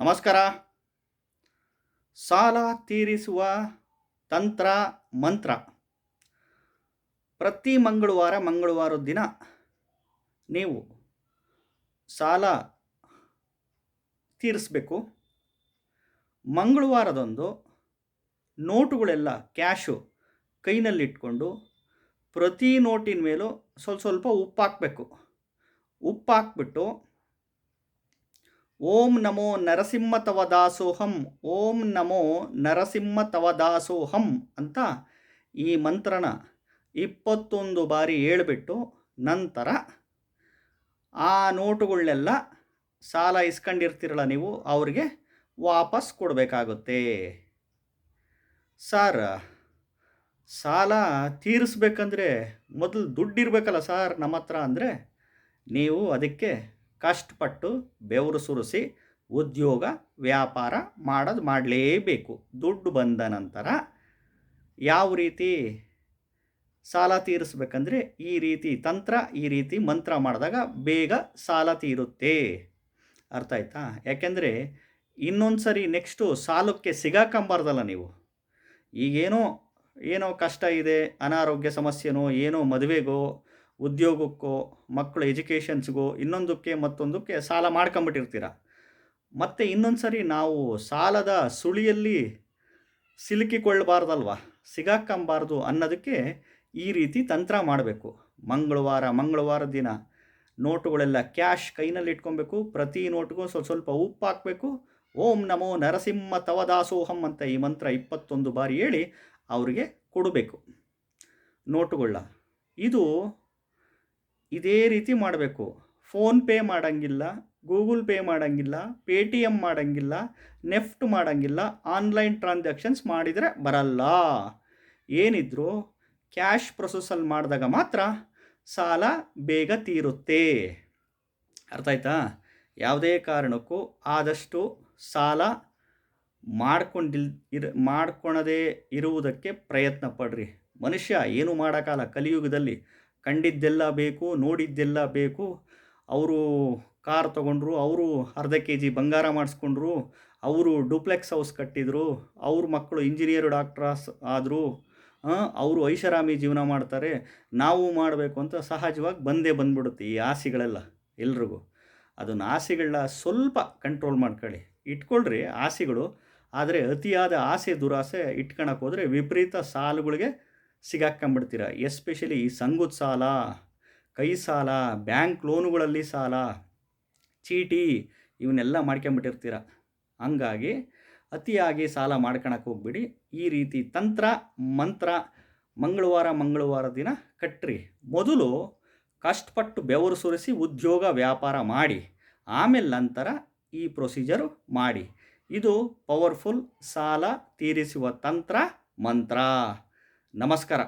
ನಮಸ್ಕಾರ. ಸಾಲ ತೀರಿಸುವ ತಂತ್ರ ಮಂತ್ರ. ಪ್ರತಿ ಮಂಗಳವಾರ ಮಂಗಳವಾರ ದಿನ ನೀವು ಸಾಲ ತೀರಿಸಬೇಕು. ಮಂಗಳವಾರದಂದು ನೋಟುಗಳೆಲ್ಲ ಕ್ಯಾಶು ಕೈನಲ್ಲಿಟ್ಕೊಂಡು ಪ್ರತಿ ನೋಟಿನ ಮೇಲೂ ಸ್ವಲ್ಪ ಸ್ವಲ್ಪ ಉಪ್ಪು ಹಾಕಬೇಕು ಉಪ್ಪು ಹಾಕ್ಬಿಟ್ಟು ಓಂ ನಮೋ ನರಸಿಂಹ ತವ ದಾಸೋಹಂ ಓಂ ನಮೋ ನರಸಿಂಹ ತವ ದಾಸೋಹಂ ಅಂತ ಈ ಮಂತ್ರನ ಇಪ್ಪತ್ತೊಂದು ಬಾರಿ ಹೇಳ್ಬಿಟ್ಟು ನಂತರ ಆ ನೋಟುಗಳನ್ನೆಲ್ಲ ಸಾಲ ಇಸ್ಕೊಂಡಿರ್ತೀರಲ್ಲ ನೀವು, ಅವ್ರಿಗೆ ವಾಪಸ್ ಕೊಡಬೇಕಾಗುತ್ತೆ. ಸರ್, ಸಾಲ ತೀರಿಸ್ಬೇಕಂದ್ರೆ ಮೊದಲು ದುಡ್ಡಿರಬೇಕಲ್ಲ ಸರ್, ನಮ್ಮ ಹತ್ರ ಅಂದರೆ ನೀವು ಅದಕ್ಕೆ ಕಷ್ಟಪಟ್ಟು ಬೆವರು ಸುರಿಸಿ ಉದ್ಯೋಗ, ವ್ಯಾಪಾರ ಮಾಡೋದು ಮಾಡಲೇಬೇಕು. ದುಡ್ಡು ಬಂದ ನಂತರ ಯಾವ ರೀತಿ ಸಾಲ ತೀರಿಸ್ಬೇಕಂದ್ರೆ ಈ ರೀತಿ ತಂತ್ರ, ಈ ರೀತಿ ಮಂತ್ರ ಮಾಡಿದಾಗ ಬೇಗ ಸಾಲ ತೀರುತ್ತೆ. ಅರ್ಥ ಆಯ್ತಾ? ಯಾಕೆಂದರೆ ಇನ್ನೊಂದು ಸರಿ ನೆಕ್ಸ್ಟು ಸಾಲಕ್ಕೆ ಸಿಗಾಕಂಬಾರ್ದಲ್ಲ ನೀವು. ಈಗೇನೋ, ಏನೋ ಕಷ್ಟ ಇದೆ, ಅನಾರೋಗ್ಯ ಸಮಸ್ಯೆನೋ, ಏನೋ ಮದುವೆಗೋ ಉದ್ಯೋಗಕ್ಕೋ, ಮಕ್ಕಳು ಎಜುಕೇಷನ್ಸ್ಗೋ, ಇನ್ನೊಂದಕ್ಕೆ ಮತ್ತೊಂದಕ್ಕೆ ಸಾಲ ಮಾಡ್ಕೊಂಬಿಟ್ಟಿರ್ತೀರ. ಮತ್ತು ಇನ್ನೊಂದು ಸರಿ ನಾವು ಸಾಲದ ಸುಳಿಯಲ್ಲಿ ಸಿಲುಕಿಕೊಳ್ಳಬಾರ್ದಲ್ವ? ಸಿಗಾಕಂಬಾರ್ದು ಅನ್ನೋದಕ್ಕೆ ಈ ರೀತಿ ತಂತ್ರ ಮಾಡಬೇಕು. ಮಂಗಳವಾರ ಮಂಗಳವಾರ ದಿನ ನೋಟುಗಳೆಲ್ಲ ಕ್ಯಾಶ್ ಕೈನಲ್ಲಿ ಇಟ್ಕೊಬೇಕು. ಪ್ರತಿ ನೋಟ್ಗೂ ಸ್ವಲ್ಪ ಸ್ವಲ್ಪ ಉಪ್ಪು ಹಾಕಬೇಕು. ಓಂ ನಮೋ ನರಸಿಂಹ ತವದಾಸೋಹಂ ಅಂತ ಈ ಮಂತ್ರ ಇಪ್ಪತ್ತೊಂದು ಬಾರಿ ಹೇಳಿ ಅವರಿಗೆ ಕೊಡಬೇಕು. ನೋಟುಗಳ ಇದು ಇದೇ ರೀತಿ ಮಾಡಬೇಕು. ಫೋನ್ಪೇ ಮಾಡೋಂಗಿಲ್ಲ, ಗೂಗಲ್ ಪೇ ಮಾಡೋಂಗಿಲ್ಲ ಪೇ ಟಿ ಎಂ ಮಾಡೋಂಗಿಲ್ಲ, ನೆಫ್ಟ್ ಮಾಡೋಂಗಿಲ್ಲ, ಆನ್ಲೈನ್ ಟ್ರಾನ್ಸಾಕ್ಷನ್ಸ್ ಮಾಡಿದರೆ ಬರಲ್ಲ. ಏನಿದ್ರು ಕ್ಯಾಶ್ ಪ್ರೊಸೆಸಲ್ಲಿ ಮಾಡಿದಾಗ ಮಾತ್ರ ಸಾಲ ಬೇಗ ತೀರುತ್ತೆ. ಅರ್ಥ ಆಯ್ತಾ? ಯಾವುದೇ ಕಾರಣಕ್ಕೂ ಆದಷ್ಟು ಸಾಲ ಮಾಡ್ಕೊಂಡಿಲ್, ಇರ್ ಮಾಡ್ಕೊಳದೇ ಇರುವುದಕ್ಕೆ ಪ್ರಯತ್ನ ಪಡ್ರಿ. ಮನುಷ್ಯ ಏನು ಮಾಡೋಕ್ಕಲ್ಲ ಕಲಿಯುಗದಲ್ಲಿ ಕಂಡಿದ್ದೆಲ್ಲ ಬೇಕು, ನೋಡಿದ್ದೆಲ್ಲ ಬೇಕು. ಅವರು ಕಾರ್ ತೊಗೊಂಡ್ರು, ಅವರು ಅರ್ಧ ಕೆ ಜಿ ಬಂಗಾರ ಮಾಡಿಸ್ಕೊಂಡ್ರು, ಅವರು ಡೂಪ್ಲೆಕ್ಸ್ ಹೌಸ್ ಕಟ್ಟಿದರು, ಅವ್ರ ಮಕ್ಕಳು ಇಂಜಿನಿಯರ್ ಡಾಕ್ಟ್ರಸ್ ಆದರು ಅವರು ಐಷಾರಾಮಿ ಜೀವನ ಮಾಡ್ತಾರೆ. ನಾವು ಮಾಡಬೇಕು ಅಂತ ಸಹಜವಾಗಿ ಬಂದೇ ಬಂದ್ಬಿಡುತ್ತೆ ಈ ಆಸೆಗಳೆಲ್ಲ ಎಲ್ರಿಗೂ. ಅದನ್ನು ಆಸೆಗಳನ್ನ ಸ್ವಲ್ಪ ಕಂಟ್ರೋಲ್ ಮಾಡ್ಕೊಳ್ಳಿ. ಇಟ್ಕೊಳ್ರಿ ಆಸೆಗಳು, ಆದರೆ ಅತಿಯಾದ ಆಸೆ ದುರಾಸೆ ಇಟ್ಕೊಳಕ್ಕೆ ಹೋದರೆ ವಿಪರೀತ ಸಾಲುಗಳಿಗೆ ಸಿಗಾಕೊಂಬಿಡ್ತೀರ ಎಸ್ಪೆಷಲಿ ಸಂಘದ ಸಾಲ ಕೈ ಸಾಲ ಬ್ಯಾಂಕ್ ಲೋನುಗಳಲ್ಲಿ ಸಾಲ, ಚೀಟಿ ಇವನ್ನೆಲ್ಲ ಮಾಡ್ಕೊಂಬಿಟ್ಟಿರ್ತೀರ. ಹಂಗಾಗಿ ಅತಿಯಾಗಿ ಸಾಲ ಮಾಡ್ಕೊಳಕ್ಕೆ ಹೋಗ್ಬಿಡಿ. ಈ ರೀತಿ ತಂತ್ರ, ಮಂತ್ರ ಮಂಗಳವಾರ ಮಂಗಳವಾರ ದಿನ ಕಟ್ಟ್ರಿ ಮೊದಲು ಕಷ್ಟಪಟ್ಟು ಬೆವರು ಸುರಿಸಿ ಉದ್ಯೋಗ ವ್ಯಾಪಾರ ಮಾಡಿ. ಆಮೇಲೆ ನಂತರ ಈ ಪ್ರೊಸೀಜರು ಮಾಡಿ. ಇದು ಪವರ್ಫುಲ್ ಸಾಲ ತೀರಿಸುವ ತಂತ್ರ, ಮಂತ್ರ. ನಮಸ್ಕಾರ